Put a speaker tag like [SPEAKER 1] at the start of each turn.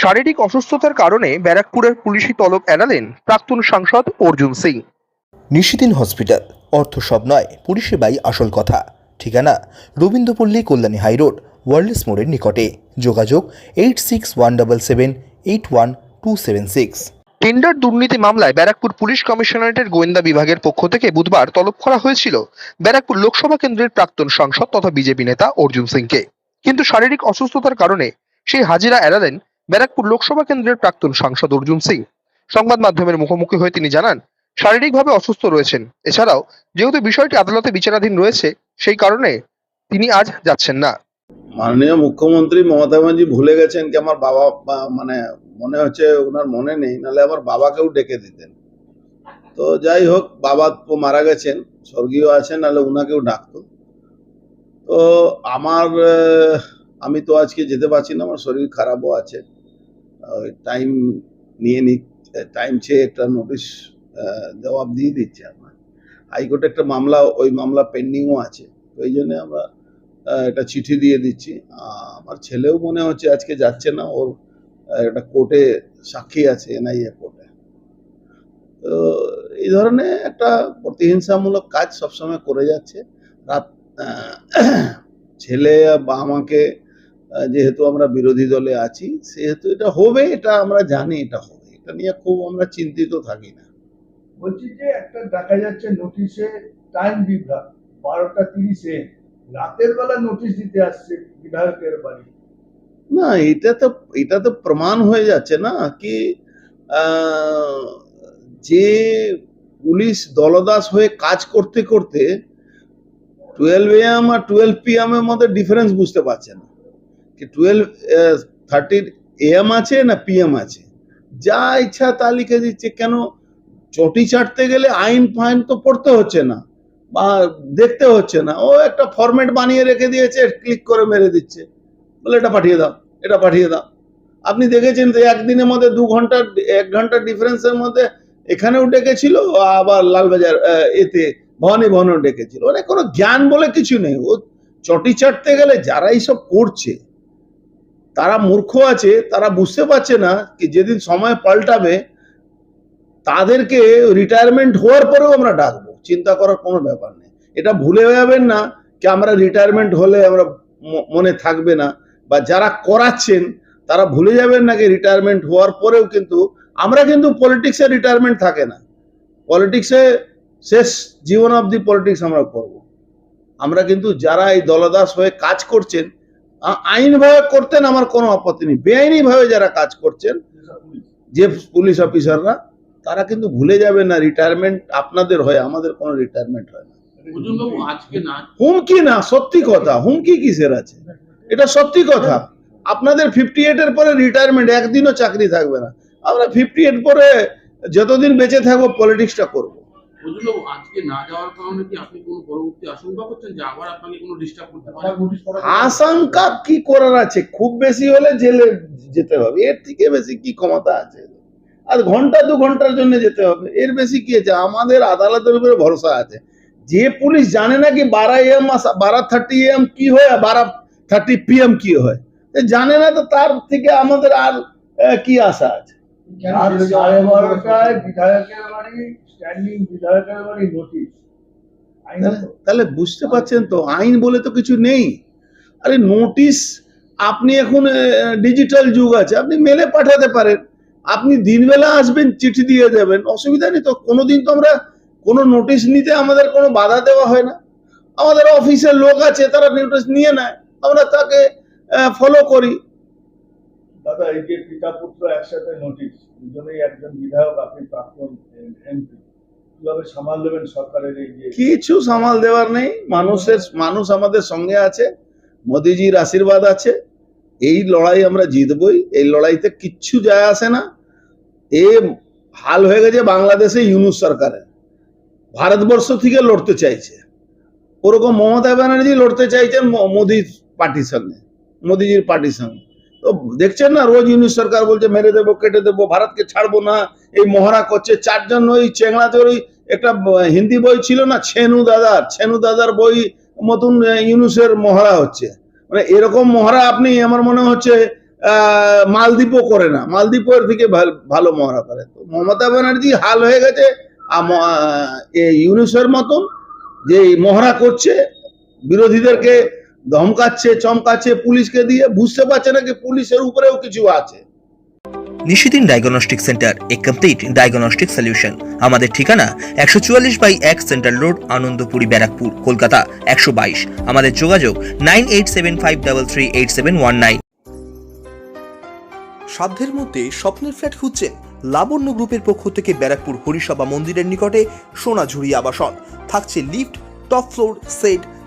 [SPEAKER 1] শারীরিক অসুস্থতার কারণে ব্যারাকপুরের পুলিশি তলব এড়ালেন প্রাক্তন সাংসদ অর্জুন সিং।
[SPEAKER 2] নিশিদিন হসপিটাল অর্থ সব নয় পরিষেবাই আসল কথা। ঠিকানা রবীন্দ্রপল্লী কল্যাণী হাইরোড ওয়ার্ল্ডস মোড়ের নিকটে। যোগাযোগ eight six one double seven eight one two seven six.
[SPEAKER 1] Tender দুর্নীতি মামলায় ব্যারাকপুর পুলিশ কমিশনারেটের গোয়েন্দা বিভাগের পক্ষ থেকে বুধবার তলব করা হয়েছিল ব্যারাকপুর লোকসভা কেন্দ্রের প্রাক্তন সাংসদ তথা বিজেপি নেতা অর্জুন সিংকে। কিন্তু শারীরিক অসুস্থতার কারণে সেই হাজিরা এড়ালেন ব্যারাকপুর লোকসভা কেন্দ্রের প্রাক্তন সাংসদ অর্জুন সিং। সংবাদ মাধ্যমের মুখোমুখি হয়ে তিনি জানান, শারীরিকভাবে অসুস্থ রয়েছেন। এছাড়াও, যেহেতু বিষয়টি আদালতে বিচারাধীন রয়েছে, সেই কারণে তিনি আজ যাচ্ছেন না।
[SPEAKER 3] মাননীয় মুখ্যমন্ত্রী মমতা ব্যানার্জি ভুলে গেছেন কি আমার বাবা মানে মনে হচ্ছে ওনার মনে নেই, নাহলে আমার বাবাকেও ডেকে দিতেন। তো যাই হোক, বাবা তো মারা গেছেন, স্বর্গীয় আছেন, নাহলে ওনাকেও ডাকতো। তো আমার আমি তো আজকে যেতে পারছি না, আমার শরীর খারাপও আছে। টাইম নিয়ে নি টাইম চেয়ে একটা নোটিশ জবাব দিয়ে দিচ্ছে আমার। হাইকোর্টে একটা মামলা, ওই মামলা পেন্ডিংও আছে। তো জন্য আমরা একটা চিঠি দিয়ে দিচ্ছি। আমার ছেলেও মনে হচ্ছে আজকে যাচ্ছে না, ওর একটা কোর্টে সাক্ষী আছে, এনআইএ কোর্টে। তো এই ধরনের একটা প্রতিহিংসামূলক কাজ সবসময় করে যাচ্ছে। রাত ছেলে বা আমাকে যেহেতু আমরা বিরোধী দলে আছি সেহেতু এটা হবে এটা আমরা জানি এটা হবে। এটা নিয়ে খুব আমরা চিন্তিত থাকি না।
[SPEAKER 4] বলছি যে একটা দেখা যাচ্ছে নোটিশে টাইম বিভ্রাট। বারোটা তিরিশে। রাতের বেলা নোটিশ দিতে আসছে বিধায়কের বাড়ি।
[SPEAKER 3] না এটা তো এটা তো প্রমাণ হয়ে যাচ্ছে না কি যে পুলিশ দলদাস হয়ে কাজ করতে করতে টুয়েলভ এম আর টুয়েলভ পিএম এর মধ্যে ডিফারেন্স বুঝতে পারছে না। কি টুয়েলভ থার্টির এম আছে না পিএম আছে? যা ইচ্ছা তা লিখে দিচ্ছে। কেন? চটি চাটতে গেলে আইন ফাইন তো পড়তে হচ্ছে না, বা দেখতে হচ্ছে না। ও একটা ফরম্যাট বানিয়ে রেখে দিয়েছে ক্লিক করে মেরে দিচ্ছে। বলে, এটা পাঠিয়ে দাও, এটা পাঠিয়ে দাও। আপনি দেখেছেন যে একদিনের মধ্যে দু ঘণ্টার এক ঘণ্টার ডিফারেন্সের মধ্যে এখানেও ডেকেছিল, আবার লালবাজার এতে ভবানী ভবনেও ডেকেছিল। মানে কোনো জ্ঞান বলে কিছু নেই। ও চটি চাটতে গেলে যারা এইসব করছে তারা মূর্খ আছে, তারা বুঝতে পারছে না কি যেদিন সময় পাল্টাবে, তাদেরকে রিটায়ারমেন্ট হওয়ার পরেও আমরা ডাকবো। চিন্তা করার কোনো ব্যাপার নেই। এটা ভুলে যাবেন না কি আমরা রিটায়ারমেন্ট হলে আমরা মনে থাকবে না। বা যারা করাচ্ছেন, তারা ভুলে যাবেন নাকি রিটায়ারমেন্ট হওয়ার পরেও কিন্তু আমরা কিন্তু পলিটিক্সে রিটায়ারমেন্ট থাকে না। পলিটিক্সে শেষ জীবন অবধি পলিটিক্স আমরা করব। আমরা কিন্তু যারা এই দলদাস হয়ে কাজ করছেন আ- আইনভাবে করতেন আমার কোনো আপত্তি নেই। বেআইনিভাবে যারা কাজ করছেন যে পুলিশ অফিসাররা তারা কিন্তু ভুলে যাবে না রিটায়ারমেন্ট আপনাদের হয় আমাদের কোনো রিটায়ারমেন্ট হয় না। হুমকি না সত্যি কথা হুমকি কিসের আছে? এটা সত্যি কথা। আপনাদের ফিফটি এইট এর পরে রিটায়ারমেন্ট একদিনও চাকরি থাকবে না। আমরা ফিফটি এইট পরে যতদিন বেঁচে থাকব পলিটিক্সটা করব।
[SPEAKER 5] অর্জুনবাবু আজকে না যাওয়ার কারণে কি আপনি কোনো পরবর্তী আশঙ্কা করছেন যে আবার আপনাকে কোনো ডিস্টার্ব করতে পারে?
[SPEAKER 3] আশঙ্কা কি করার আছে? খুব বেশি হলে জেলে যেতে হবে। এর থেকে বেশি কি ক্ষমতা আছে? আর ঘণ্টা দু ঘণ্টার জন্য যেতে হবে। এর বেশি কি আছে? আমাদের আদালতের উপরে ভরসা আছে। যে পুলিশ জানে না কি বারো এম বারো থার্টি এম কি হয় বারো থার্টি পিএম কি হয়। জানে না তো তার থেকে আমাদের আর কি আশা আছে?
[SPEAKER 4] আর সাড়ে বিধায়কের বাড়ি স্ট্যান্ডিং বিধায়কের বাড়ি নোটিশ।
[SPEAKER 3] তাহলে- তাহলে বুঝতে পারছেন তো আইন বলে তো কিছু নেই। আরে নোটিশ আপনি এখন ডিজিটাল যুগ আছে আপনি মেলে পাঠাতে পারেন। আপনি দিনবেলা আসবেন চিঠি দিয়ে দেবেন অসুবিধা নেই তো। কোনোদিন তো আমরা কোনো নোটিশ নিতে আমাদের কোনো বাধা দেওয়া হয় না। আমাদের অফিসের লোক আছে তারা নোটিশ নিয়ে নেয়। আমরা তাকে ফলো করি।
[SPEAKER 4] দাদা, এই যে পিতা পুত্র একসাথে নোটিশ দুজনেই একজন বিধায়ক, আপনি প্রাক্তন এমপি, কীভাবে সামাল দেবেন সরকারের এই যে
[SPEAKER 3] কিছু সামাল দেওয়ার নেই, মানুষের, মানুষ আমাদের সঙ্গে আছে, মোদিজির আশীর্বাদ আছে, এই লড়াই আমরা জিতবই, এই লড়াইতে কিচ্ছু যায় আসে না। এ হাল হয়ে গেছে বাংলাদেশে ইউনুস সরকারের। ভারতবর্ষ থেকে লড়তে চাইছে। ওরকম মমতা ব্যানার্জি লড়তে চাইছেন মোদির পার্টির সঙ্গে, মোদিজির পার্টির সঙ্গে। তো দেখছেন না, রোজ ইউনুস সরকার বলছে মেরে দেবো, কেটে দেবো, ভারতকে ছাড়বো না, এই মহড়া করছে। চারজন ওই চেংড়াতে ওই একটা হিন্দি বই ছিল না, ছেনু দাদার ছেনু দাদার বই মতন ইউনুসের মহড়া হচ্ছে। মানে এরকম মহড়া আপনি, আমার মনে হচ্ছে মালদ্বীপও করে না। মালদ্বীপের থেকে ভাল- মহড়া করে। তো মমতা ব্যানার্জি হাল হয়ে গেছে ইউনুসের মতন যে মহড়া করছে, বিরোধীদেরকে ধমকাচ্ছে চমকাচ্ছে পুলিশকে দিয়ে বুঝতে পারছে না কি পুলিশের উপরেও কিছু আছে।
[SPEAKER 2] নিশিদিন ডায়াগনস্টিক সেন্টার এ কমপ্লিট ডায়াগনস্টিক সলিউশন আমাদের ঠিকানা একশো চুয়াল্লিশ বাই এক সেন্ট্রাল রোড আনন্দপুরি ব্যারাকপুর কলকাতা একশো বাইশ। আমাদের যোগাযোগ nine eight seven five double three eight seven one nine. সাধ্যের মধ্যে স্বপ্নের ফ্ল্যাট খুঁজছেন লাবণ্য গ্রুপের পক্ষ থেকে ব্যারাকপুর হরিসভা মন্দিরের নিকটে সোনাঝুরি আবাসন। থাকছে lift top floor set